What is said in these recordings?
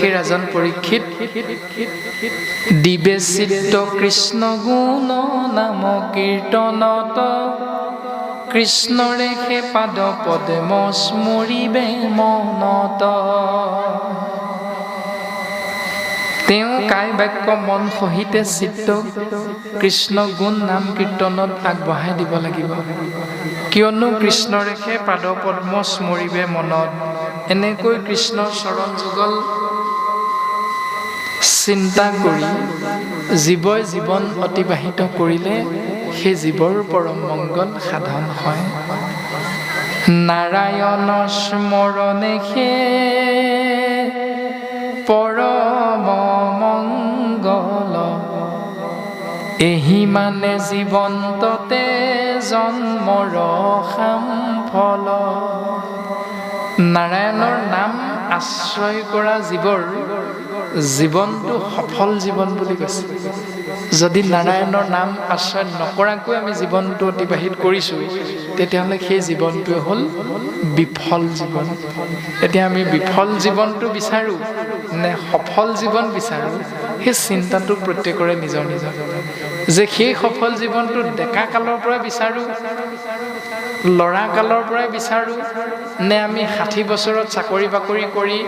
যুধিষ্ঠিৰ ৰাজন পৰীক্ষিত দিবে চিত্ত কৃষ্ণ গুণ নাম কীৰ্তনত কৃষ্ণৰে সে পাদ পদ্ম স্মৰিবে মনত। তেওঁ কাই বাক্য মন সহিতে চিত্ত কৃষ্ণ গুণ নাম কীৰ্তনত আগবঢ়াই দিব লাগিব। কিয়নো কৃষ্ণৰেখে পাদ পদ্ম স্মৰিবে মনত। এনেকৈ কৃষ্ণৰ চৰণ যুগল চিন্তা কৰি জীৱই জীৱন অতিবাহিত কৰিলে সেই জীৱৰ পৰম মংগল সাধন হয়। নাৰায়ণ স্মৰণে সেই পৰম মংগল। এহি মানে জীৱন্ততে জন্মৰ সাম ফল। নাৰায়ণৰ নাম আশ্ৰয় কৰা জীৱৰ জীৱনটো সফল জীৱন বুলি কৈছে। যদি নাৰায়ণৰ নাম আশ্ৰয় নকৰাকৈ আমি জীৱনটো অতিবাহিত কৰিছোঁ তেতিয়াহ'লে সেই জীৱনটোৱে হ'ল বিফল জীৱন। এতিয়া আমি বিফল জীৱনটো বিচাৰোঁ নে সফল জীৱন বিচাৰোঁ সেই চিন্তাটো প্ৰত্যেকৰে নিজৰ নিজৰ। যে সেই সফল জীৱনটো ডেকা কালৰ পৰা বিচাৰোঁ ল'ৰা কালৰ পৰাই বিচাৰোঁ নে আমি ষাঠি বছৰত চাকৰি বাকৰি কৰি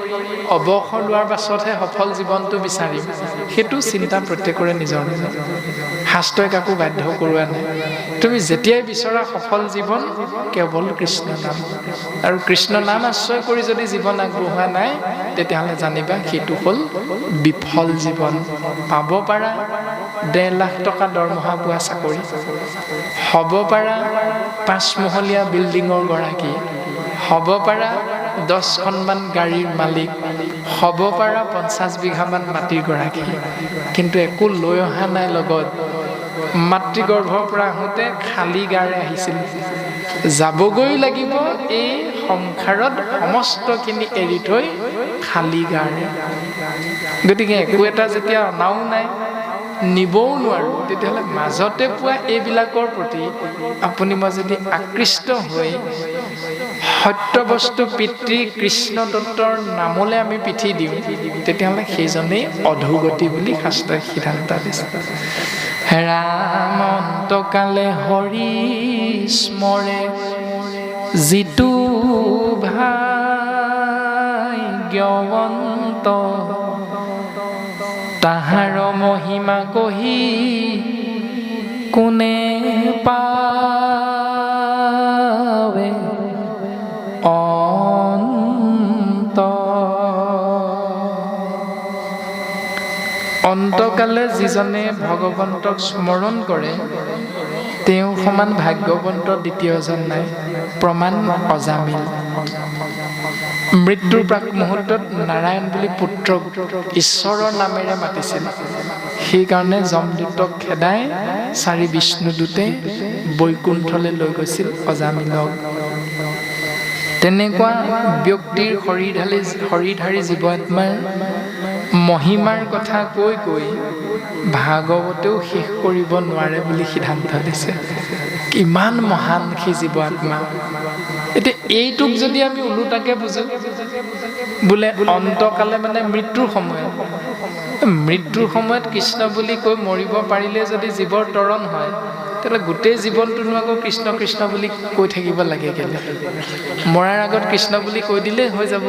অৱসৰ লোৱাৰ পাছতহে সফল জীৱনটো বিচাৰিম সেইটো চিন্তা প্ৰত্যেকৰে নিজৰ নিজৰ। শাস্ত্ৰই কাকো বাধ্য কৰোৱা নাই। তুমি যেতিয়াই বিচৰা সফল জীৱন কেৱল কৃষ্ণ নাম। আৰু কৃষ্ণ নাম আশ্ৰয় কৰি যদি জীৱন আগবঢ়োৱা নাই তেতিয়াহ'লে জানিবা সেইটো হ'ল বিফল জীৱন। পাব পাৰা ডেৰ লাখ টকা দৰমহা পোৱা চাকৰি। হ'ব পাৰা পাঁচমহলীয়া বিল্ডিঙৰ গৰাকী। হ'ব পাৰা দহখনমান গাড়ীৰ মালিক। হ'ব পাৰা পঞ্চাছ বিঘামান মাটিৰ গৰাকী। কিন্তু একো লৈ অহা নাই লগত। মাতৃগৰ্ভৰ পৰা আহোঁতে খালী গাৰে আহিছিল। যাবগৈ লাগিব এই সংসাৰত সমস্তখিনি এৰি থৈ খালী গাৰে। গতিকে একো এটা যেতিয়া অনাও নাই নিবও নোৱাৰোঁ তেতিয়াহ'লে মাজতে পোৱা এইবিলাকৰ প্ৰতি আপুনি মই যদি আকৃষ্ট হৈ সত্য বস্তু পিতৃ কৃষ্ণ দত্তৰ নামলৈ আমি পিঠি দিওঁ তেতিয়াহ'লে সেইজনেই অধোগতি বুলি শাস্ত্ৰই সিদ্ধান্ত দিছে। ৰামন্তকালে হৰি স্মৰে যিটো ভাগ্যৱন্ত তাহাৰ মহিমা কহি কোনে পাৱে অন্তকালে যিজনে ভগৱন্তক স্মৰণ কৰে তেওঁ সমান ভাগ্যৱন্ত দ্বিতীয়জন নাই প্ৰমাণ অজামিল। মৃত্যুৰ প্ৰাক মুহূৰ্তত নাৰায়ণ বুলি পুত্ৰক ঈশ্বৰৰ নামেৰে মাতিছিল। সেইকাৰণে যমদূতক খেদাই চাৰি বিষ্ণুদূতে বৈকুণ্ঠলৈ লৈ গৈছিল অজামিলক। তেনেকুৱা ব্যক্তিৰ শৰীৰধাৰী শৰীৰধাৰী জীৱ আত্মাৰ মহিমাৰ কথা কৈ কৈ ভাগৱতেও শেষ কৰিব নোৱাৰে বুলি সিদ্ধান্ত দিছে। কিমান মহান সেই জীৱ আত্মা এতিয়া এইটোক যদি আমি ওলোটাকে বুজো বোলে অন্তকালে মানে মৃত্যুৰ সময়ত। মৃত্যুৰ সময়ত কৃষ্ণ বুলি কৈ মৰিব পাৰিলে যদি জীৱৰ তৰণ হয় তেতিয়াহ'লে গোটেই জীৱনটোনো আকৌ কৃষ্ণ কৃষ্ণ বুলি কৈ থাকিব লাগে কেলে? মৰাৰ আগত কৃষ্ণ বুলি কৈ দিলেই হৈ যাব।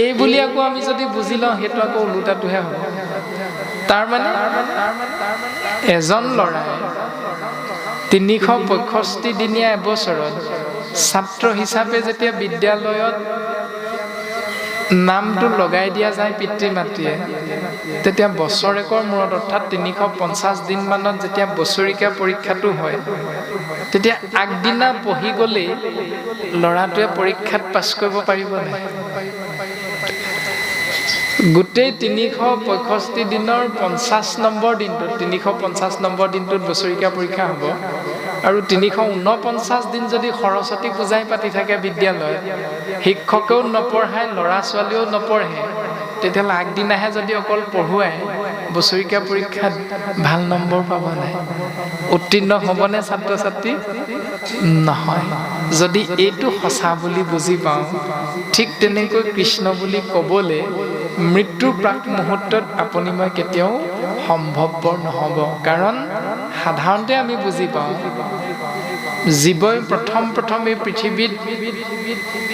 এই বুলি আকৌ আমি যদি বুজি লওঁ সেইটো আকৌ ওলোটাটোহে হ'ব। তাৰমানে এজন ল'ৰাই তিনিশ পঁয়ষষ্ঠি দিনীয়া এবছৰত ছাত্ৰ হিচাপে যেতিয়া বিদ্যালয়ত নামটো লগাই দিয়া যায় পিতৃ মাতৃয়ে তেতিয়া বছৰেকৰ মূৰত অৰ্থাৎ তিনিশ পঞ্চাছ দিনমানত যেতিয়া বছৰেকীয়া পৰীক্ষাটো হয় তেতিয়া আগদিনা পঢ়ি গ'লেই ল'ৰাটোৱে পৰীক্ষাত পাছ কৰিব পাৰিব নাই গোটেই তিনিশ পঁয়ষষ্ঠি দিনৰ পঞ্চাছ নম্বৰ দিনটোত তিনিশ পঞ্চাছ নম্বৰ দিনটোত বছৰেকীয়া পৰীক্ষা হ'ব। আৰু তিনিশ ঊনপঞ্চাছ দিন যদি সৰস্বতী পূজাই পাতি থাকে বিদ্যালয়ত শিক্ষকেও নপঢ়ায় ল'ৰা ছোৱালীয়েও নপঢ়ে তেতিয়াহ'লে আগদিনাহে যদি অকল পঢ়ুৱাই বছৰেকীয়া পৰীক্ষাত ভাল নম্বৰ পাব নাই। উত্তীৰ্ণ হ'বনে ছাত্ৰ ছাত্ৰী নহয়। যদি এইটো সঁচা বুলি বুজি পাওঁ ঠিক তেনেকৈ কৃষ্ণ বুলি ক'বলৈ মৃত্যুৰ প্ৰাক মুহূৰ্তত আপুনি মই কেতিয়াও সম্ভৱপৰ নহ'ব। কাৰণ সাধাৰণতে আমি বুজি পাওঁ। জীৱই প্ৰথম প্ৰথম এই পৃথিৱীত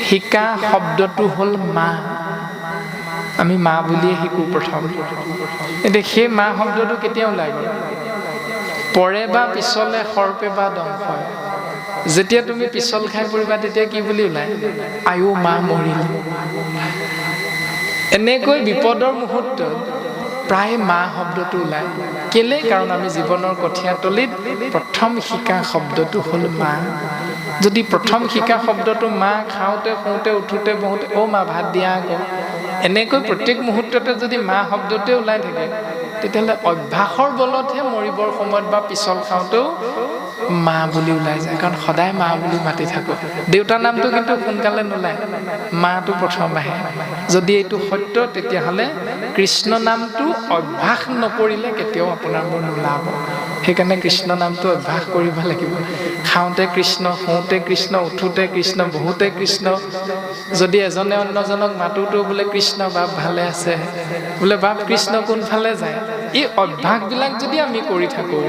শিকা শব্দটো হ'ল মা। আমি মা বুলিয়ে শিকোঁ প্ৰথম। এতিয়া সেই মা শব্দটো কেতিয়া ওলাই গ'ল? পৰে বা পিছলে সৰ্পে বা দংশয় যেতিয়া তুমি পিছল খাই পৰিবা তেতিয়া কি বুলি ওলাই আয়ো মা মৰিলে। এনেকৈ বিপদৰ মুহূৰ্তত প্ৰায় মা শব্দটো ওলায় কেলে কাৰণ আমি জীৱনৰ কঠীয়াতলিত প্ৰথম শিকা শব্দটো হ'ল মা। যদি প্ৰথম শিকা শব্দটো মা খাওঁতে শুওঁতে উঠোঁতে বহোঁতে অ' মা ভাত দিয়া আকৌ এনেকৈ প্ৰত্যেক মুহূৰ্ততে যদি মা শব্দটোৱে ওলাই থাকে তেতিয়াহ'লে অভ্যাসৰ বলতহে মৰিবৰ সময়ত বা পিছল খাওঁতেও মা বুলি ওলাই যায় কাৰণ সদায় মা বুলি মাতি থাকোঁ। দেউতাৰ নামটো কিন্তু সোনকালে নোলায় মাটো প্ৰথম আহে। যদি এইটো সত্য তেতিয়াহ'লে কৃষ্ণ নামটো অভ্যাস নকৰিলে কেতিয়াও আপোনাৰ মোৰ নোলাব। সেইকাৰণে কৃষ্ণ নামটো অভ্যাস কৰিব লাগিব। খাওঁতে কৃষ্ণ শুওঁতে কৃষ্ণ উঠোঁতে কৃষ্ণ বহুতে কৃষ্ণ। যদি এজনে অন্যজনক মাতোতো বোলে কৃষ্ণ বাপ ভালে আছে বোলে বাপ কৃষ্ণ কোনফালে যায়? এই অভ্যাসবিলাক যদি আমি কৰি থাকোঁ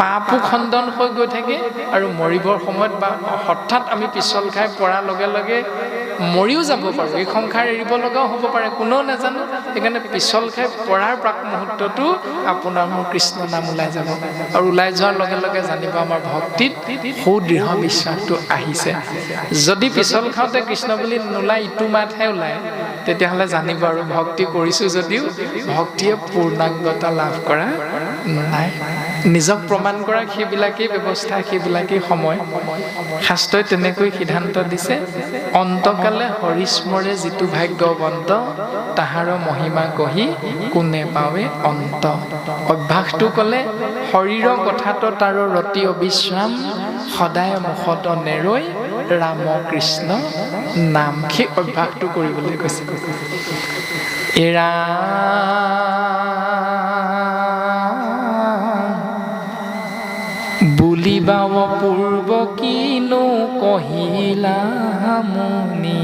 পাপো খণ্ডন হৈ গৈ থাকে আৰু মৰিবৰ সময়ত বা হঠাৎ আমি পিছল খাই পৰাৰ লগে লগে মৰিও যাব পাৰোঁ। এই সংসাৰ এৰিব লগাও হ'ব পাৰে কোনেও নাজানো। সেইকাৰণে পিছল খাই পৰাৰ প্ৰাক মুহূৰ্ততো আপোনাৰ মোৰ কৃষ্ণ নাম ওলাই যাব। আৰু ওলাই যোৱাৰ লগে লগে জানিব আমাৰ ভক্তিত সুদৃঢ় বিশ্বাসটো আহিছে। যদি পিছল খাওঁতে কৃষ্ণ বুলি নোলায় ইটো মাতহে ওলায় তেতিয়াহ'লে জানিব আৰু ভক্তি কৰিছোঁ যদিও ভক্তিয়ে পূৰ্ণাংগতা লাভ কৰা নাই। নিজক প্ৰমাণ কৰা সেইবিলাকেই ব্যৱস্থা সেইবিলাকেই সময়। শাস্ত্ৰই তেনেকৈ সিদ্ধান্ত দিছে অন্তকালে হৰিস্মৰে যিটো ভাগ্যৱন্ত তাহাৰ মহিমা কহি কোনে পাৱে অন্ত। অভ্যাসটো ক'লে শৰীৰৰ কথাটো তাৰ ৰতি অবিশ্ৰাম সদায় মুখত নেৰৈ ৰাম কৃষ্ণ নাম। সেই অভ্যাসটো কৰিবলৈ কৈছে। এৰা বুলিবাব পূৰ্ব কিনো কহিলা মুনি?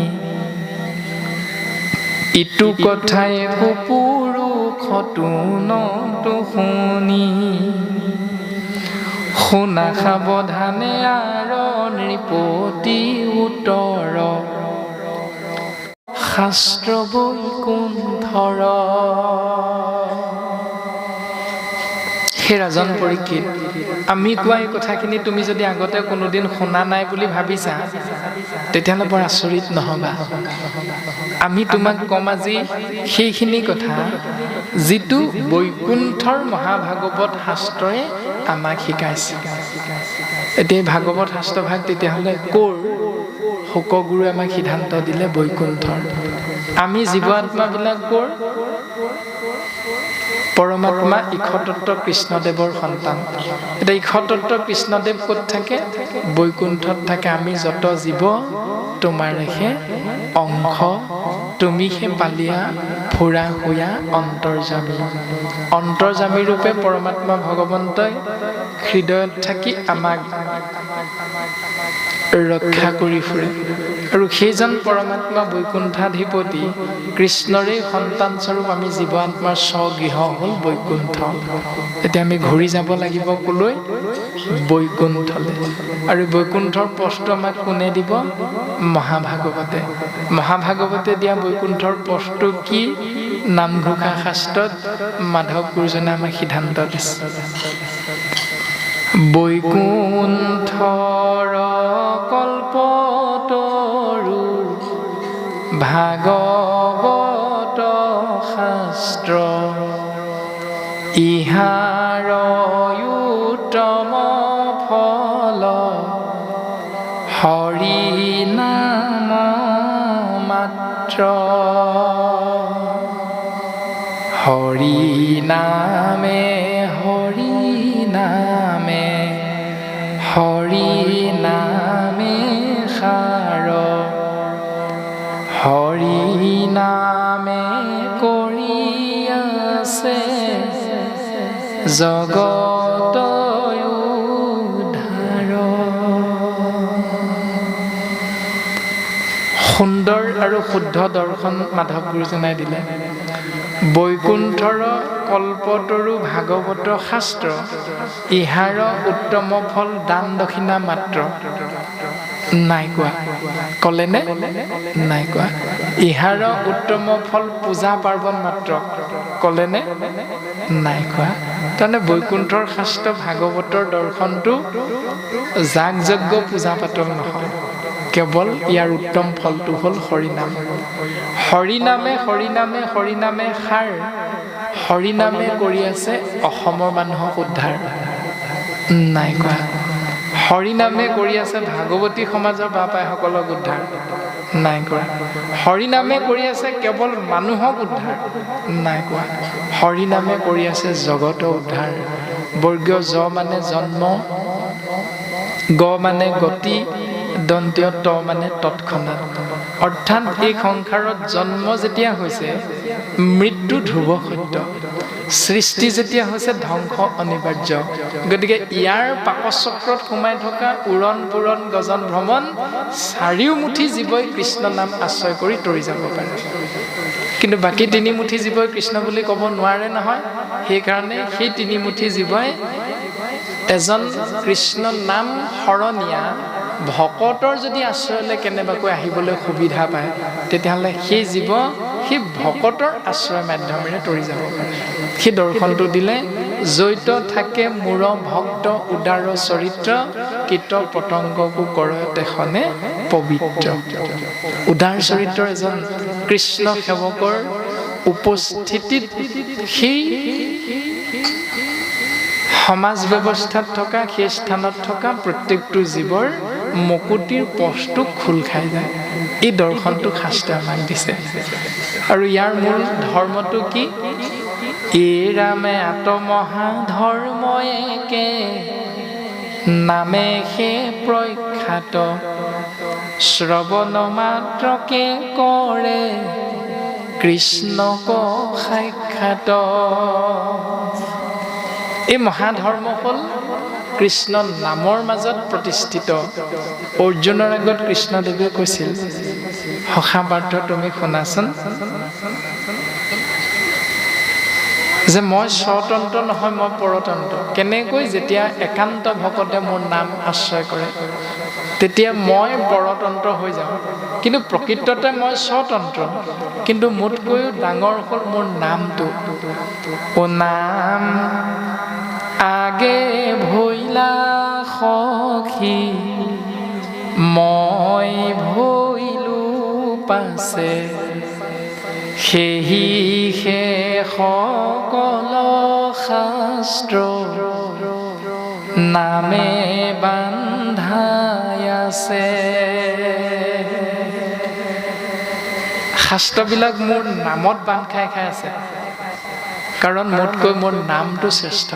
ইটো কথাই পুৰুষতো নতো শুনি। শুনা সাৱধানে আৰ নৃপতি উত্তৰ। শাস্ত্ৰ বৈকুণ্ঠৰ সেই ৰাজন পৰীক্ষিত। আমি কোৱা এই কথাখিনি তুমি যদি আগতে কোনোদিন শুনা নাই বুলি ভাবিছা, তেতিয়াহ'লে বৰ আচৰিত নহ'বা। আমি তোমাক ক'ম আজি সেইখিনি কথা, যিটো বৈকুণ্ঠৰ মহাভাগৱত শাস্ত্ৰই আমাক শিকাইছে। এতিয়া ভাগৱত শাস্ত্ৰভাগ তেতিয়াহ'লে ক'ৰ? শোকগুৰুৱে আমাক সিদ্ধান্ত দিলে বৈকুণ্ঠৰ। আমি জীৱ আত্মাবিলাক ক'ৰ পৰমাত্মা ঈশতত্ব কৃষ্ণদেৱৰ সন্তান। এতিয়া ঈশতত্ব কৃষ্ণদেৱ ক'ত থাকে? বৈকুণ্ঠত থাকে। আমি যত জীৱ, তোমাৰেহে অংশ। তুমিহে পালিয়া, ফুৰা, শুয়া অন্তৰ্জামী অন্তৰ্জামী ৰূপে পৰমাত্মা ভগৱন্তই হৃদয়ত থাকি আমাক ৰক্ষা কৰি ফুৰে। আৰু সেইজন পৰমাত্মা বৈকুণ্ঠাধিপতি কৃষ্ণৰে সন্তানস্বৰূপ আমি জীৱ আত্মাৰ স্বগৃহ হ'ল বৈকুণ্ঠ। এতিয়া আমি ঘূৰি যাব লাগিব ক'লৈ? বৈকুণ্ঠলৈ। আৰু বৈকুণ্ঠৰ প্ৰশ্নটো আমাক কোনে দিব? মহাভাগৱতে। মহাভাগৱতে দিয়া বৈকুণ্ঠৰ প্ৰশ্নটো কি? নামঘোষা শাস্ত্ৰত মাধৱ গুৰুজনে আমাক সিদ্ধান্ত দিছে। বৈকুণ্ঠৰ ইহাৰ উত্তম ফল হৰি নাম মাত্ৰ হৰি নামে হৰি নামে হৰি নামে সাৰ। হৰি জগত সুন্দৰ আৰু শুদ্ধ দৰ্শন মাধৱ গুৰুজনাই দিলে। বৈকুণ্ঠৰ কল্পতৰু ভাগৱত শাস্ত্ৰ ইহাৰ উত্তম ফল দান দক্ষিণা মাত্ৰ। নাই কোৱা। ক'লেনে? নাই কোৱা। ইহাৰ উত্তম ফল পূজা পাৰ্বণ মাত্ৰ। ক'লেনে? নাই কোৱা তাৰমানে বৈকুণ্ঠৰ শাস্ত্ৰ ভাগৱতৰ দৰ্শনটো যাগ যজ্ঞ পূজা পাতল নহয়। কেৱল ইয়াৰ উত্তম ফলটো হ'ল হৰিনাম। হৰিনামে হৰিনামে হৰিনামে সাৰ। হৰিনামে কৰি আছে অসমৰ মানুহক উদ্ধাৰ। নাই কোৱা হৰিনামে কৰি আছে ভাগৱতী সমাজৰ বাপাইসকলক উদ্ধাৰ। নাই কৰা। হৰিনামে কৰি আছে কেৱল মানুহক উদ্ধাৰ। নাই কোৱা হৰিনামে কৰি আছে জগত উদ্ধাৰ। বৰ্গীয় জ মানে জন্ম গ মানে গতি দন্তীয় ত মানে তৎক্ষণাত অৰ্থাৎ এই সংসাৰত জন্ম যেতিয়া হৈছে মৃত্যু ধ্ৰুৱ সত্য। সৃষ্টি যেতিয়া হৈছে ধ্বংস অনিবাৰ্য। গতিকে ইয়াৰ পাকচক্ৰত সোমাই থকা উৰণ পুৰণ গজন ভ্ৰমণ চাৰিওমুঠি জীৱই কৃষ্ণ নাম আশ্ৰয় কৰি তৰি যাব পাৰে। কিন্তু বাকী তিনিমুঠি জীৱই কৃষ্ণ বুলি ক'ব নোৱাৰে নহয়। সেইকাৰণে সেই তিনিমুঠি জীৱই এজন কৃষ্ণ নাম শৰণীয়া ভকতৰ যদি আশ্ৰয়লৈ কেনেবাকৈ আহিবলৈ সুবিধা পায় তেতিয়াহ'লে সেই জীৱ সেই ভকতৰ আশ্ৰয় মাধ্যমেৰে তৰি যাব পাৰে। সেই দৰ্শনটো দিলে জৈত থাকে মূৰ ভক্ত উদাৰ চৰিত্ৰ কীট পতংগকো কৰ তেখনে পবিত্ৰ। উদাৰ চৰিত্ৰৰ এজন কৃষ্ণ সেৱকৰ উপস্থিতিত সেই সমাজ ব্যৱস্থাত থকা সেই স্থানত থকা প্ৰত্যেকটো জীৱৰ মকুটিৰ পথটো খোল খাই যায়। এই দৰ্শনটো শাস্ত্ৰই আমাক দিছে। আৰু ইয়াৰ মূল ধৰ্মটো কি? ৰামে আত্মহা ধৰ্ম একে নামে সে প্ৰখ্যাত। শ্ৰৱণ মাত্ৰকে কৰে কৃষ্ণক সাক্ষাৎ। এই মহাধৰ্ম হ'ল কৃষ্ণ নামৰ মাজত প্ৰতিষ্ঠিত। অৰ্জুনৰ আগত কৃষ্ণদেৱে কৈছিল, সখা পাৰ্থ তুমি শুনাচোন। যে মই স্বতন্ত্ৰ নহয়, মই পৰতন্ত্ৰ। কেনেকৈ যেতিয়া একান্ত ভকতে মোৰ নাম আশ্ৰয় কৰে, তেতিয়া মই পৰতন্ত্ৰ হৈ যাওঁ। কিন্তু প্ৰকৃততে মই স্বতন্ত্ৰ কিন্তু মোতকৈও ডাঙৰ হ'ল মোৰ নামটো। নাম আগে ভৈলা সখী মই ভৈলো পাছে। সেহি সকল শাস্ত্ৰ নামে বান্ধাই আছে। শাস্ত্ৰবিলাক মোৰ নামত বান্ধ খাই খাই আছে। কাৰণ মোতকৈ মোৰ নামটো শ্ৰেষ্ঠ।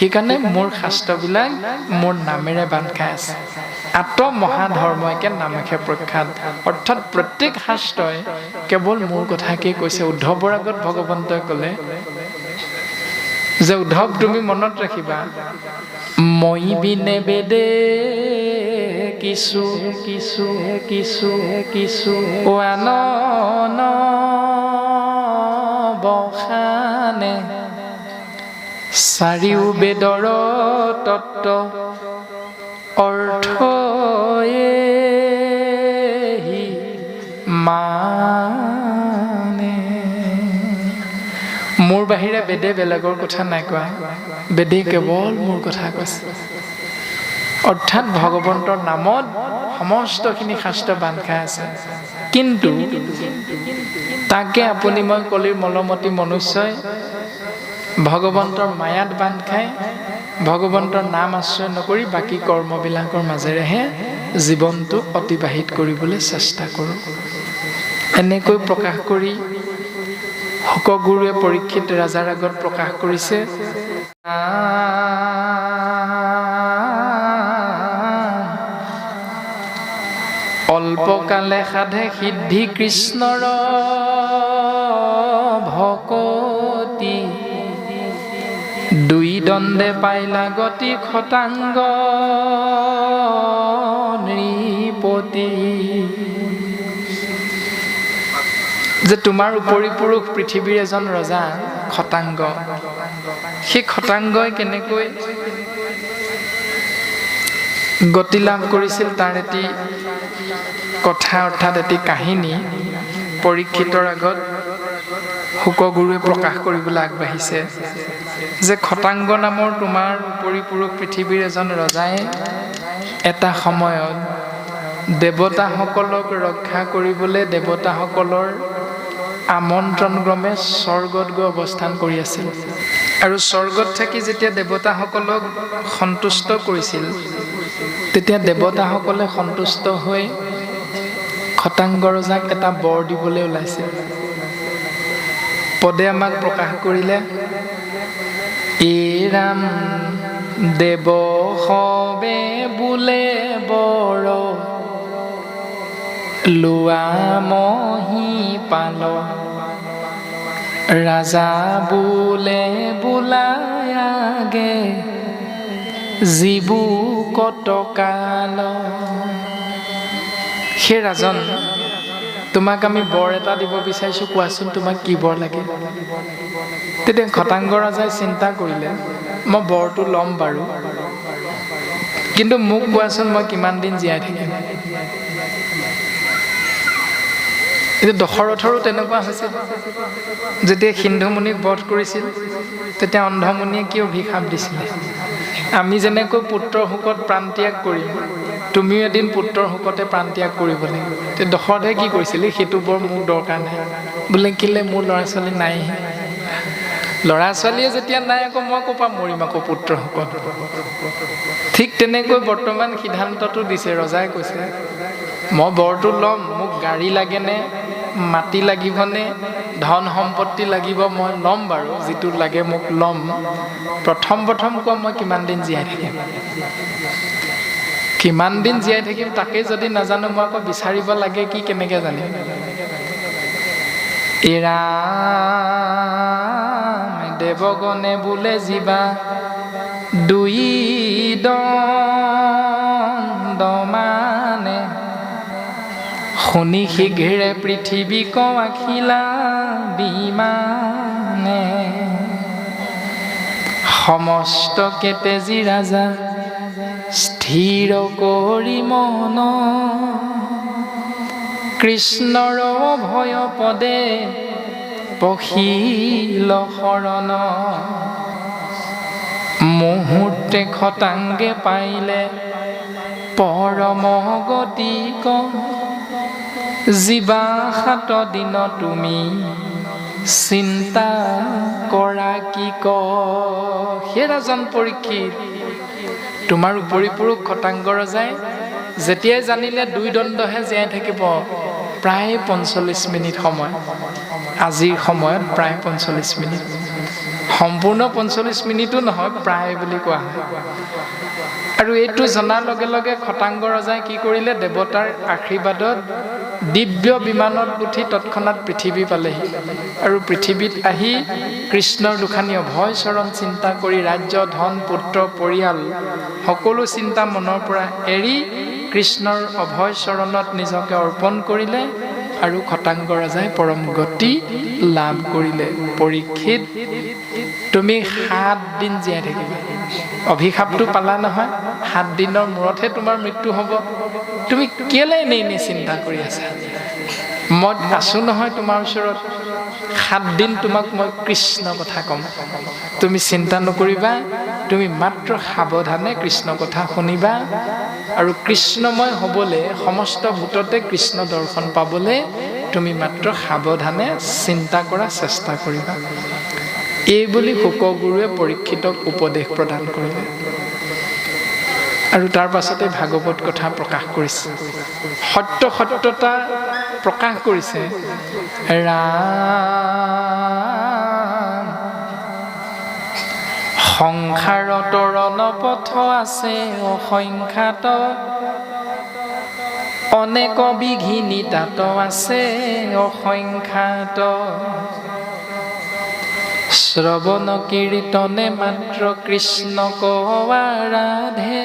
সেইকাৰণে মোৰ শাস্ত্ৰবিলাক মোৰ নামেৰে বান্ধ খাই আছে। আত্ম মহাধৰ্ম একে নামেষে প্ৰখ্যাত। অৰ্থাৎ প্ৰত্যেক শাস্ত্ৰই কেৱল মোৰ কথাকেই কৈছে। উদ্ধৱৰ আগত ভগৱন্তই ক'লে যে উদ্ধৱ তুমি মনত ৰাখিবা মই বিনে বেদে কিছু কিছু কিছু কিছু আন বসানে চাৰিও বেদৰ তত্ত্ব অৰ্থ মানে। মোৰ বাহিৰে বেদে বেলেগৰ কথা নাই কোৱা। বেদে কেৱল মোৰ কথা কৈছে। অৰ্থাৎ ভগৱন্তৰ নামত সমস্তখিনি শাস্ত্ৰ বান্ধ খাই আছে। কিন্তু তাকে আপুনি মই কলিৰ মলমতী মনুষ্যই ভগৱন্তৰ মায়াত বান্ধ খাই ভগৱন্তৰ নাম আশ্ৰয় নকৰি বাকী কৰ্মবিলাকৰ মাজেৰেহে জীৱনটো অতিবাহিত কৰিবলৈ চেষ্টা কৰোঁ এনেকৈ প্ৰকাশ কৰি শোকগুৰুৱে পৰীক্ষিত ৰাজাৰ আগত প্ৰকাশ কৰিছে অল্পকালে সাধে সিদ্ধি কৃষ্ণৰ দণ্ডে পাইলা গতি খতাংগ নৃপতি। যে তোমাৰ উপৰি পুৰুষ পৃথিৱীৰ এজন ৰজা খতাংগ সেই খতাংগই কেনেকৈ গতি লাভ কৰিছিল তাৰ এটি কথা অৰ্থাৎ এটি কাহিনী পৰীক্ষিতৰ আগত শুকগুৰুৱে প্ৰকাশ কৰিবলৈ আগবাঢ়িছে। যে খতাংগ নামৰ তোমাৰ উপৰি পুৰুষ পৃথিৱীৰ এজন ৰজাই এটা সময়ত দেৱতাসকলক ৰক্ষা কৰিবলৈ দেৱতাসকলৰ আমন্ত্ৰণ ক্ৰমে স্বৰ্গত গৈ অৱস্থান কৰি আছিল। আৰু স্বৰ্গত থাকি যেতিয়া দেৱতাসকলক সন্তুষ্ট কৰিছিল তেতিয়া দেৱতাসকলে সন্তুষ্ট হৈ খতাংগ ৰজাক এটা বৰ দিবলৈ ওলাইছিল। পদে আমাক প্ৰকাশ কৰিলে এইৰাম দেৱ সবে বোলে বৰ, লোৱা মহি পাল। ৰাজা বোলে বোলায়াগে যিবু কটকাল। সেই ৰাজন তোমাক আমি বৰ এটা দিব বিচাৰিছোঁ কোৱাচোন তোমাক কি বৰ লাগে? তেতিয়া খতাংগ ৰজাই চিন্তা কৰিলে মই বৰটো ল'ম বাৰু। কিন্তু মোক কোৱাচোন মই কিমান দিন জীয়াই থাকিম? এতিয়া দশৰথৰো তেনেকুৱা হৈছিল যেতিয়া সিন্ধুমুনিক বধ কৰিছিল তেতিয়া অন্ধমুনিয়ে কি অভিশাপ দিছিলে? আমি যেনেকৈ পুত্ৰৰ শোকত প্ৰাণ ত্যাগ কৰিম তুমিও এদিন পুত্ৰৰ শোকতে প্ৰাণ ত্যাগ কৰিব লাগিব দশৰথে কি কৰিছিলে? সেইটো বৰ মোৰ দৰকাৰ নাই। বোলে কেলে মোৰ ল'ৰা ছোৱালী নাইহে ল'ৰা ছোৱালীয়ে যেতিয়া নাই আকৌ মই ক'ৰ পৰা মৰিম আকৌ পুত্ৰ শোকত? ঠিক তেনেকৈ বৰ্তমান সিদ্ধান্তটো দিছে ৰজাই কৈছে। মই বৰটো ল'ম মোক গাড়ী লাগেনে মাটি লাগিবনে ধন সম্পত্তি লাগিব মই ল'ম বাৰু যিটো লাগে মোক ল'ম। প্ৰথম প্ৰথম কোৱা মই কিমান দিন জীয়াই থাকিম? কিমান দিন জীয়াই থাকিম তাকেই যদি নাজানো, মই আকৌ বিচাৰিব লাগে কি কেনেকৈ জানিম? এৰা, দেৱগণে বোলে জীৱা দুই দমানে শুনি শীঘ্ৰে পৃথিৱী কখিলা বিমানে। সমস্ত কেতেজী ৰাজা স্থিৰ কৰি মন। কৃষ্ণৰ ভয় পদে পশিল শৰণ। মুহূৰ্তে খতাংগে পাইলে পৰম গতিক। জীৱা সাত দিন তুমি চিন্তা কৰা কি ক? সেই ৰাজন পৰীক্ষিত। তোমাৰ উপৰি পুৰুষ খতাংগ ৰজাই যেতিয়াই জানিলে দুই দণ্ডহে জীয়াই থাকিব প্ৰায় পঞ্চল্লিছ মিনিট সময়। আজিৰ সময়ত প্ৰায় পঞ্চল্লিছ মিনিট। সম্পূৰ্ণ পঞ্চল্লিছ মিনিটো নহয় প্ৰায় বুলি কোৱা হয়। আৰু এইটো জনাৰ লগে লগে খতাংগ ৰজাই কি কৰিলে? দেৱতাৰ আশীৰ্বাদত দিব্য বিমানত উঠি তৎক্ষণাত পৃথিৱী পালেহি। আৰু পৃথিৱীত আহি কৃষ্ণৰ দুখানি অভয় চৰণ চিন্তা কৰি ৰাজ্য ধন পুত্ৰ পৰিয়াল সকলো চিন্তা মনৰ পৰা এৰি কৃষ্ণৰ অভয় চৰণত নিজকে অৰ্পণ কৰিলে আৰু খতাংগ ৰজাই পৰম গতি লাভ কৰিলে। পৰীক্ষিত তুমি সাত দিন জীয়াই থাকিবা। অভিশাপটো পালা নহয়? সাত দিনৰ মূৰতহে তোমাৰ মৃত্যু হ'ব। তুমি কেলে এনেই এনেই চিন্তা কৰি আছা? মই আছোঁ নহয় তোমাৰ ওচৰত। সাত দিন তোমাক মই কৃষ্ণ কথা ক'ম। তুমি চিন্তা নকৰিবা। তুমি মাত্ৰ সাৱধানে কৃষ্ণ কথা শুনিবা। আৰু কৃষ্ণময় হ'বলৈ সমস্ত ভূততে কৃষ্ণ দৰ্শন পাবলৈ তুমি মাত্ৰ সাৱধানে চিন্তা কৰা চেষ্টা কৰিবা। এই বুলি শুকগুৰুৱে পৰীক্ষিতক উপদেশ প্ৰদান কৰিলে। আৰু তাৰ পাছতে ভাগৱত কথা প্ৰকাশ কৰিছে। সত্য সত্যতা প্ৰকাশ কৰিছে। ৰাম। সংসাৰত ৰণপথ আছে, অসংখ্যাত। অনেক বিঘিনি তাত আছে, অসংখ্যাত। শ্ৰৱণ কীৰ্তনে মাত্ৰ কৃষ্ণ ৰাধে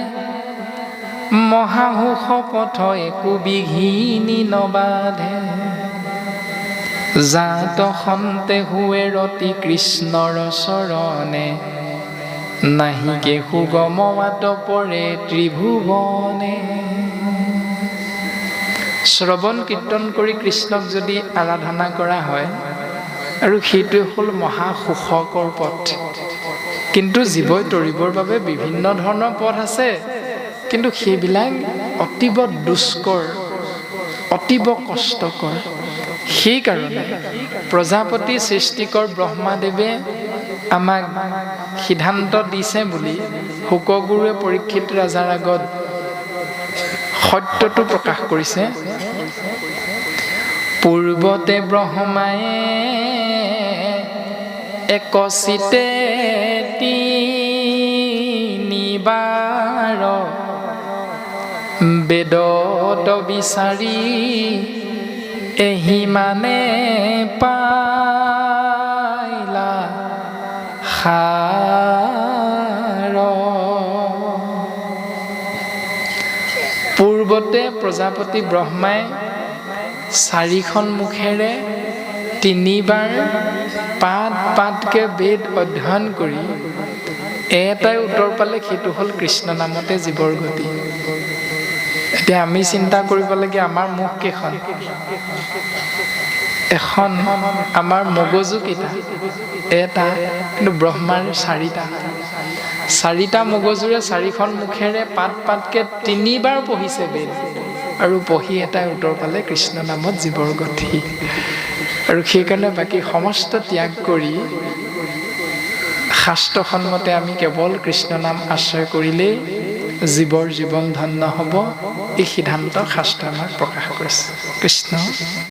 মহাহুষ পথ একো বিঘিনি নবাধে। জাত সন্তে হুৱে ৰতি কৃষ্ণৰ চৰণে। নাহিকে সুগমৱাত পৰে ত্ৰিভুৱনে শ্ৰৱণ কীৰ্তন কৰি কৃষ্ণক যদি আৰাধনা কৰা হয় আৰু সেইটোৱে হ'ল মহা সুখকৰ পথ। কিন্তু জীৱই তৰিবৰ বাবে বিভিন্ন ধৰণৰ পথ আছে। কিন্তু সেইবিলাক অতীৱ দুষ্কৰ অতীৱ কষ্টকৰ। সেইকাৰণে প্ৰজাপতি সৃষ্টিকৰ ব্ৰহ্মাদেৱে আমাক সিদ্ধান্ত দিছে বুলি শুকগুৰুৱে পৰীক্ষিত ৰজাৰ আগত সত্যটো প্ৰকাশ কৰিছে। পূৰ্বতে ব্ৰহ্মায়ে একচিতে বেদত বিচাৰি এহি মানে পাইলা পূৰ্বতে প্ৰজাপতি ব্ৰহ্মাই চাৰিখন মুখেৰে তিনিবাৰ পাত পাতকে বেদ অধ্যয়ন কৰি এটাই উত্তৰ পালে সেইটো হ'ল কৃষ্ণ নামতে জীৱৰ গতি। এতিয়া আমি চিন্তা কৰিব লাগে আমাৰ মুখ কেইখন। এখন আমাৰ মগজু কেইটা এটা কিন্তু ব্ৰহ্মাৰ চাৰিটা। চাৰিটা মগজুৰে চাৰিখন মুখেৰে পাত পাতকে তিনিবাৰ পঢ়িছে বেদ। আৰু পঢ়ি এটাই উত্তৰ পালে কৃষ্ণ নামত জীৱৰ গতি। আৰু সেইকাৰণে বাকী সমস্ত ত্যাগ কৰি শাস্ত্ৰসন্মতে আমি কেৱল কৃষ্ণ নাম আশ্ৰয় কৰিলেই জীৱৰ জীৱন ধন্য হ'ব এই সিদ্ধান্ত শাস্ত্ৰ আমাক প্ৰকাশ কৰিছে। কৃষ্ণ